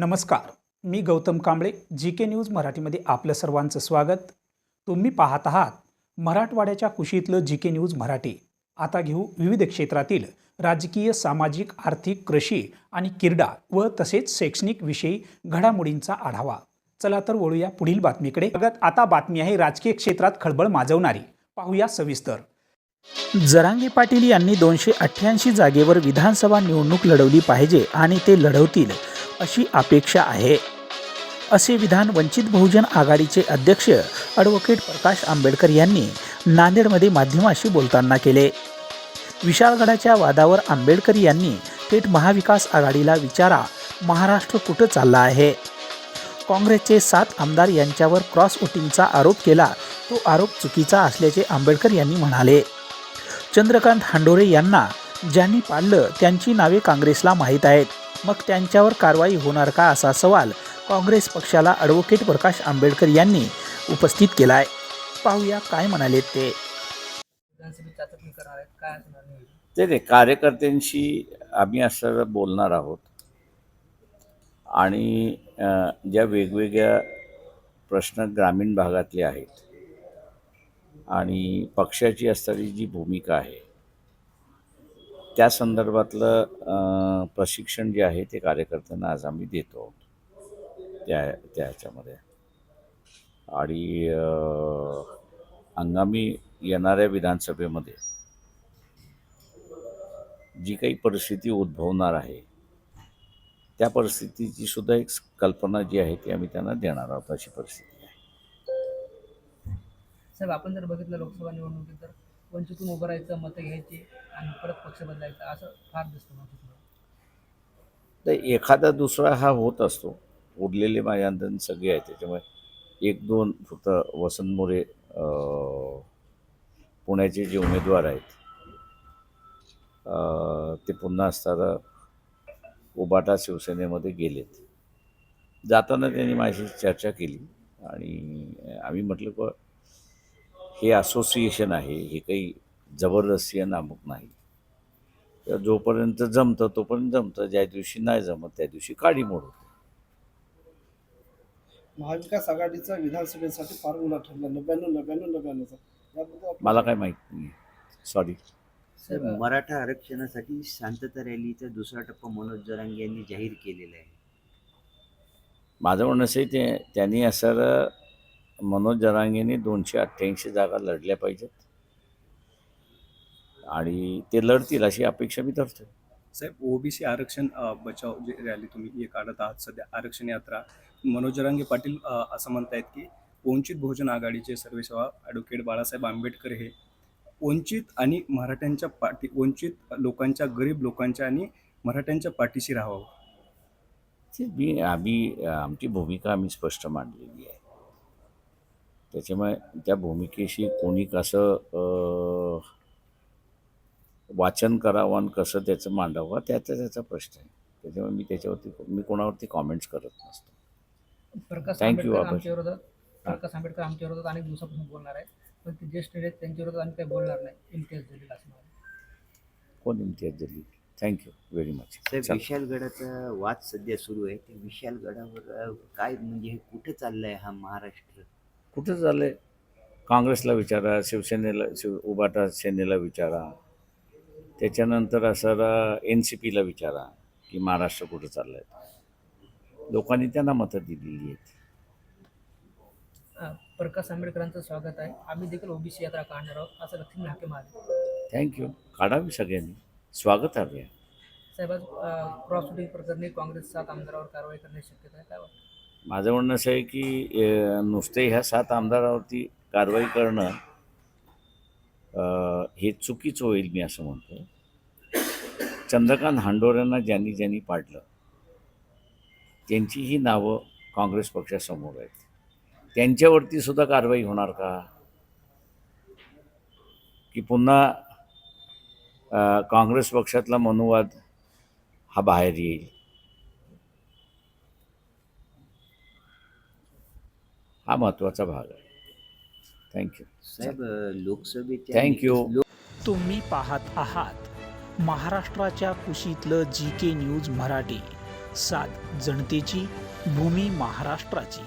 नमस्कार. मी Gautam Kamble G K news मराठीमध्ये आपलं सर्वांचं स्वागत. तुम्ही पाहत आहात मराठवाड्याच्या कुशीतलं जी के न्यूज मराठी. आता घेऊ विविध क्षेत्रातील राजकीय सामाजिक आर्थिक कृषी आणि क्रीडा व तसेच शैक्षणिक विषयी घडामोडींचा आढावा. चला तर वळूया पुढील बातमीकडे. बघत आता बातमी आहे राजकीय क्षेत्रात खळबळ माजवणारी. पाहूया सविस्तर. जरांगे पाटील यांनी दोनशे अठ्ठ्याऐंशी जागेवर विधानसभा निवडणूक लढवली पाहिजे आणि ते लढवतील. अशी अपेक्षा आहे. असे विधान वंचित बहुजन आघाडीचे अध्यक्ष ॲडव्होकेट प्रकाश आंबेडकर यांनी नांदेडमध्ये माध्यमाशी बोलताना केले. विशाळगडाच्या वादावर आंबेडकर यांनी थेट महाविकास आघाडीला विचारा महाराष्ट्र कुठं चालला आहे? काँग्रेसचे सात आमदार यांच्यावर क्रॉस वोटिंगचा आरोप केला तो आरोप चुकीचा असल्याचे आंबेडकर यांनी म्हणाले. चंद्रकांत हांडोरे यांना ज्यांनी पाळलं त्यांची नावे काँग्रेसला माहीत आहेत. मग त्यांच्यावर कारवाई होणार का असा सवाल काँग्रेस पक्षाला ॲडव्होकेट प्रकाश आंबेडकर यांनी उपस्थित केलाय. पाहूया काय म्हणाले ते. ते नाही कार्यकर्त्यांशी आम्ही असं बोलणार आहोत. आणि ज्या वेगवेगळ्या प्रश्न ग्रामीण भागातले आहेत आणि पक्षाची असणारी जी भूमिका आहे त्या संदर्भातलं प्रशिक्षण जे आहे ते कार्यकर्त्यांना आज आम्ही देतो. आहोत त्या त्या ह्याच्यामध्ये आणि हंगामी येणाऱ्या विधानसभेमध्ये जी काही परिस्थिती उद्भवणार आहे त्या परिस्थितीची सुद्धा एक कल्पना जी आहे ती आम्ही त्यांना देणार आहोत अशी परिस्थिती आहे. साहेब आपण जर बघितलं लोकसभा निवडणुकीत तर वंचितून उभं राहायचं मतं घ्यायची आणि परत पक्ष बदलायचं असं फार दिसतं तर एखादा दुसरा हा होत असतो. उरलेले माझ्यानंतर सगळे आहेत. त्याच्यामुळे एक दोन फक्त वसंत मोरे पुण्याचे जे उमेदवार आहेत ते पुन्हा असताना उबाटा शिवसेनेमध्ये गेलेत. जाताना त्यांनी माझ्याशी चर्चा केली आणि आम्ही म्हटलं की हे असोसिएशन आहे हे काही जबरदस्ती आणि अमुक नाही. तर जोपर्यंत जमतं तोपर्यंत जमतं. ज्या दिवशी नाही जमत त्या दिवशी काडी मोड होते महाविकास आघाडीचा विधानसभेसाठी फॉर्म्युला ठरला. नव्याण्णव नव्याण्णव नव्याण्णवचा. याबद्दल आपण- मला काय माहीत नाही. सॉरी तर मराठा आरक्षणासाठी शांतता रॅलीचा दुसरा टप्पा मनोज जरांगे यांनी जाहीर केलेला आहे. माझं म्हणणं असं आहे ते त्यांनी असं मनोज जरांगेने दोनशे अठ्ठ्याऐंशी जागा लढल्या पाहिजेत. आणि ते लढतील अशी अपेक्षा मी धरतो साहेब ओबीसी आरक्षण बचाव जे रॅली तुम्ही हे काढत आहात सध्या आरक्षण यात्रा. मनोज जरांगे पाटील असं म्हणतायत की वंचित बहुजन आघाडीचे सर्वेसेवा ॲडव्होकेट बाळासाहेब आंबेडकर हे वंचित आणि मराठ्यांच्या पाठी वंचित लोकांच्या गरीब लोकांच्या आणि मराठ्यांच्या पाठीशी राहावं. मी आम्ही आमची भूमिका आम्ही स्पष्ट मांडलेली आहे. त्याच्यामुळे त्या भूमिकेशी कोणी कसं अं, वाचन करावं आणि कसं त्याचं मांडावं त्याचा त्याचा प्रश्न आहे. त्याच्यामुळे मी त्याच्यावरती मी कोणावरती कॉमेंट्स करत नसतो. प्रकाश. आमच्या विरोधात प्रकाश आंबेडकर आमच्या विरोधात अनेक दिवसापासून बोलणार आहेत पण ते ज्येष्ठ आहेत त्यांच्या विरोधात आम्ही काही बोलणार नाही. इम्तियाज जलील असं म्हणाले. कोण इम्तियाज दिली थँक्यू व्हेरी मच साहेब विशालगडाचा वाद सध्या सुरू आहे. ते विशालगडावर काय म्हणजे हे कुठं चाललंय हा महाराष्ट्र? कुठं झालं आहे काँग्रेसला विचारा शिवसेनेला शिव उबाटा सेनेला विचारा. त्याच्यानंतर असं एन सी पीला विचारा की महाराष्ट्र कुठं चाललं आहे लोकांनी त्यांना मतं दिलेली आहेत. प्रकाश आंबेडकरांचं स्वागत आहे. आम्ही देखील ओबीसी यात्रा काढणार आहोत. असं लक्ष्मी हाके म्हणाले. थँक्यू काढावी सगळ्यांनी. स्वागत हवे साहेब आज क्रॉस प्रकरणी काँग्रेस सात आमदारावर कारवाई करण्याची शक्यता आहे. काय वाटतं? माझं म्हणणं असं आहे की नुसते ह्या सात आमदारावरती कारवाई करणं हे चुकीचं होईल मी असं म्हणतो. चंद्रकांत हांडोऱ्यांना ज्यांनी ज्यांनी पाडलं त्यांचीही नावं काँग्रेस पक्षासमोर आहेत. त्यांच्यावरती सुद्धा कारवाई होणार का? की पुन्हा काँग्रेस पक्षातला मनुवाद हा बाहेर येईल? हा महत्त्वाचा भाग आहे. थँक्यू साहेब अ, लोकसभेच्या थँक्यू तुम्ही पाहत आहात महाराष्ट्राच्या कुशीतलं जी के न्यूज मराठी. सात जनतेची भूमी महाराष्ट्राची.